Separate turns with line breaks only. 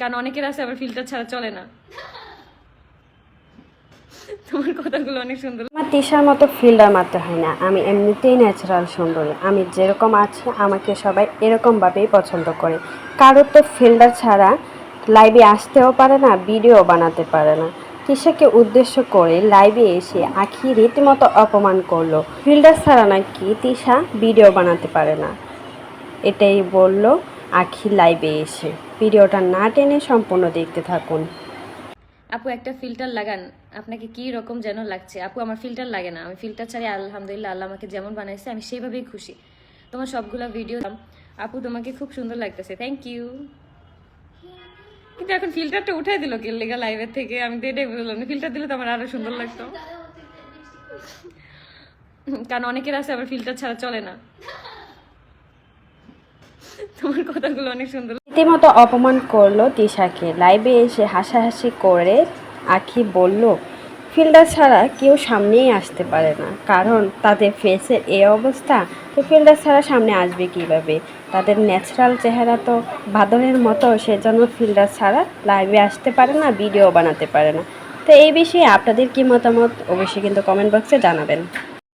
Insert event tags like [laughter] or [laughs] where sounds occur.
কারণ অনেকের আছে, আবার ফিল্টার ছাড়া চলে না। তোমার কথাগুলো অনেক সুন্দর।
আমার তিশার মতো ফিল্টার মারতে হয় না। আমি এমনিতেই ন্যাচারাল সুন্দরী। আমি যেরকম আছি, আমাকে সবাই এরকমভাবেই পছন্দ করে। কারোর তো ফিল্টার ছাড়া লাইভে আসতেও পারে না ভিডিও বানাতে পারে না। তিশাকে উদ্দেশ্য করে লাইভে এসে আখি রীতিমতো অপমান করল। ফিল্টার ছাড়া নাকি তিশা ভিডিও বানাতে পারে না? এটাই বলল আখি লাইভে এসে। ভিডিওটা না টেনে সম্পূর্ণ দেখতে থাকুন।
আপু একটা ফিল্টার লাগান। আপনাকে কি রকম যেন লাগছে। আপু আমার ফিল্টার লাগে না। আমি ফিল্টার ছাড়াই আলহামদুলিল্লাহ আল্লাহ আমাকে যেমন বানাইছে আমি সেইভাবেই খুশি। তোমার সবগুলো ভিডিও আপু তোমাকে খুব সুন্দর লাগতেছে। থ্যাংক ইউ কিন্তু এখন ফিল্টারটা উঠাই দিল কে লেগা লাইভের থেকে? আমি তো এটাই বললাম ফিল্টার দিলে তো আমার আরও সুন্দর লাগতো। [laughs] কারণ অনেকের আছে আবার ফিল্টার ছাড়া চলে না। তোমার কথাগুলো অনেক সুন্দর
রীতিমতো অপমান করল তিশাকে। লাইভে এসে হাসাহাসি করে আখি বলল ফিল্ডার ছাড়া কেউ সামনেই আসতে পারে না। কারণ তাদের ফেসের এই অবস্থা। তো ফিল্ডার ছাড়া সামনে আসবে কীভাবে? তাদের ন্যাচারাল চেহারা তো বাদলের মতো। সেজন্য ফিল্ডার ছাড়া লাইভে আসতে পারে না ভিডিও বানাতে পারে না। তো এই বিষয়ে আপনাদের কি মতামত? অবশ্যই কিন্তু কমেন্ট বক্সে জানাবেন।